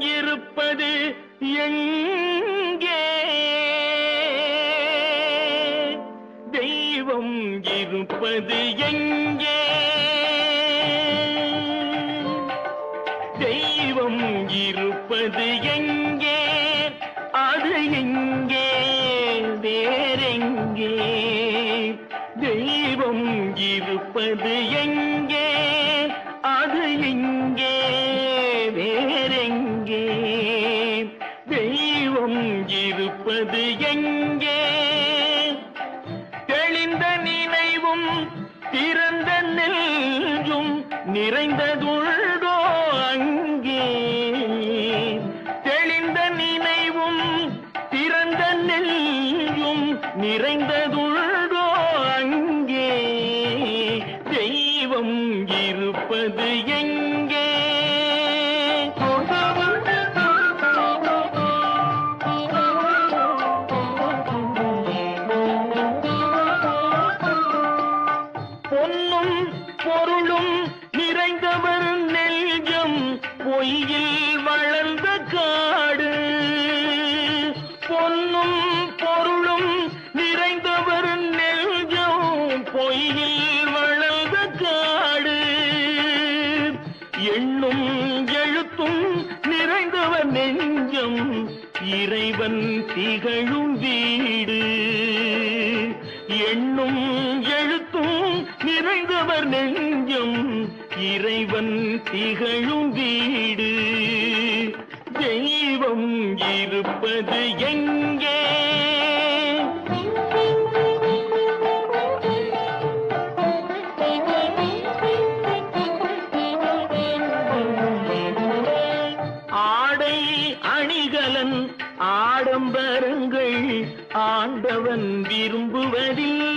இருப்பது எங்கே? தெய்வம் இருப்பது எங்கே? தெய்வம் இருப்பது எங்கே? அது எங்கே? வேறெங்கே? தெய்வம் இருப்பது எங்கே திறந்த நெஞ்சும் நிறைந்ததுள்கோ அங்கே. தெளிந்த நினைவும் திறந்த நெஞ்சும் நிறைந்ததுள்கோ அங்கே. தெய்வம் இருப்பது எங்கே எழுத்தும் நிறைந்தவர் நெஞ்சம் இறைவன் திகழும் வீடு. எண்ணும் எழுத்தும் நிறைந்தவர் நெஞ்சம் இறைவன் திகழும் வீடு. தெய்வம் இருப்பது எங்கே? ஆடம்பரங்கள் ஆண்டவன் விரும்புவதில்லை